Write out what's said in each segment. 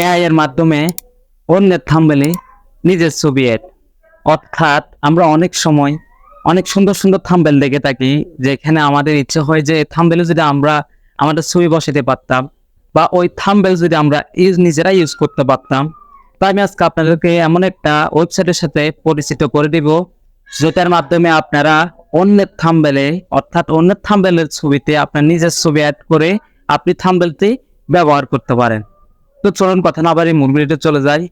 AI এর মাধ্যমে অন্যের থাম্বেলে নিজের ছবি এড অর্থাৎ আমরা অনেক সময় অনেক সুন্দর সুন্দর থাম্বেল দেখে থাকি, যেখানে আমাদের ইচ্ছে হয় যে থাম্বেলে যদি আমরা আমাদের ছবি বসাতে পারতাম বা ওই থাম্বেল যদি আমরা ইউজ নিজেরা ইউজ করতে পারতাম, তাই আমি আজকে আপনাদেরকে এমন একটা ওয়েবসাইটের সাথে পরিচিত করে দিব, যেটার মাধ্যমে আপনারা অন্যের থাম্বেলে অর্থাৎ অন্যের থাম্বেলের ছবিতে আপনার নিজের ছবি অ্যাড করে আপনি থাম্বেলটি ব্যবহার করতে পারেন। তো চলুন কথা না মূল ভিডিওতে চলে যাই।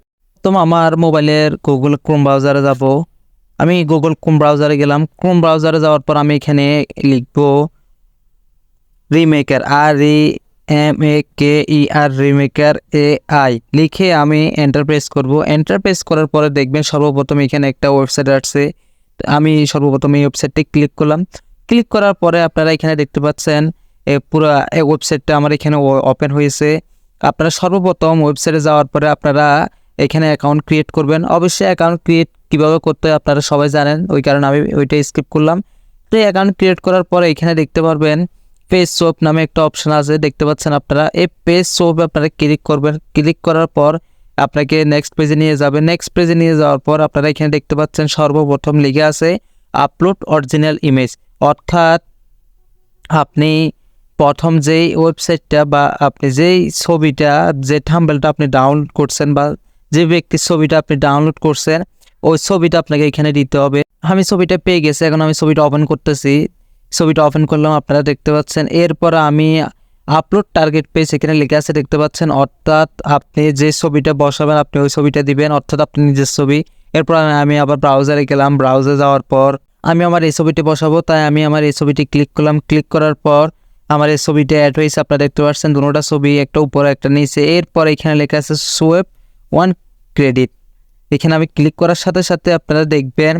তো আমার মোবাইলের গুগল ক্রোম ব্রাউজারে যাব। আমি গুগল ক্রোম ব্রাউজারে গেলাম। ক্রোম ব্রাউজারে যাওয়ার পর আমি এখানে লিখব remaker R E M A K E R remaker A I লিখে আমি এন্টার প্রেস করব। এন্টার প্রেস করার পরে দেখবেন সর্বপ্রথম এখানে একটা ওয়েবসাইট আসছে। আমি সর্বপ্রথম এই ওয়েবসাইটটি ক্লিক করলাম। ক্লিক করার পরে আপনারা এখানে দেখতে পাচ্ছেন পুরো ওয়েবসাইটটা আমার এখানে ওপেন হয়েছে। আপনারা সর্বপ্রথম ওয়েবসাইটে যাওয়ার পরে আপনারা এখানে অ্যাকাউন্ট ক্রিয়েট করবেন। অবশ্যই অ্যাকাউন্ট ক্রিয়েট কীভাবে করতে হয় আপনারা সবাই জানেন, ওই কারণে আমি ওইটা স্কিপ করলাম। তো অ্যাকাউন্ট ক্রিয়েট করার পরে এখানে দেখতে পারবেন পেজ সোপ নামে একটা অপশন আছে। দেখতে পাচ্ছেন আপনারা, এই পেজ সোপ আপনারা ক্লিক করবেন। ক্লিক করার পর আপনাকে নেক্সট পেজে নিয়ে যাবে। নেক্সট পেজে নিয়ে যাওয়ার পর আপনারা এখানে দেখতে পাচ্ছেন সর্বপ্রথম লিখে আছে আপলোড অরিজিনাল ইমেজ অর্থাৎ আপনি প্রথম যেই ওয়েবসাইটটা বা আপনি যেই ছবিটা, যে থাম্বেলটা আপনি ডাউনলোড করছেন বা যে ব্যক্তির ছবিটা আপনি ডাউনলোড করছেন, ওই ছবিটা আপনাকে এখানে দিতে হবে। আমি ছবিটা পেয়ে গেছি, এখন আমি ছবিটা ওপেন করতেছি। ছবিটা ওপেন করলাম, আপনারা দেখতে পাচ্ছেন। এরপর আমি আপলোড টার্গেট পেজ এখানে লেখা আছে, দেখতে পাচ্ছেন। অর্থাৎ আপনি যে ছবিটা বসাবেন, আপনি ওই ছবিটা দিবেন, অর্থাৎ আপনি নিজের ছবি। এরপর আমি- আবার ব্রাউজারে গেলাম। ব্রাউজারে যাওয়ার পর আমি আমার এই ছবিটি বসাবো, তাই আমি আমার এই ছবিটি ক্লিক করলাম। ক্লিক করার পর আমার এই ছবিটা অ্যাড হয়েছে, আপনারা দেখতে পাচ্ছেন দুটোটা ছবি, একটা উপরে, একটা নিচে। এরপর এখানে লেখা আছে সোয়েব ওয়ান ক্রেডিট এখানে আমি ক্লিক করার সাথে সাথে আপনারা দেখবেন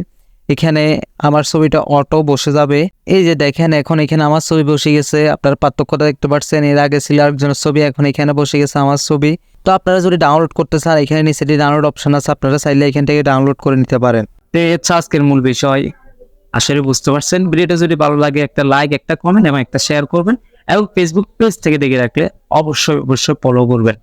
এখানে আমার ছবিটা অটো বসে যাবে। এই যে দেখেন, এখন এখানে আমার ছবি বসে গেছে, আপনারা পার্থক্যটা দেখতে পাচ্ছেন। এর আগে ছিল আরেকজনের ছবি, এখন এখানে বসে গেছে আমার ছবি। তো আপনারা যদি ডাউনলোড করতে চান, এখানে নিচে ডাউনলোড অপশন আছে, আপনারা চাইলে এখান থেকে ডাউনলোড করে নিতে পারেন। তো হচ্ছে আজকের মূল বিষয়। আসলে বুঝতে পারছেন। ভিডিওটা যদি ভালো লাগে, একটা লাইক একটা কমেন্ট এবং একটা শেয়ার করবেন এবং ফেসবুক পেজ থেকে দেখে রাখলে অবশ্যই অবশ্যই ফলো করবেন।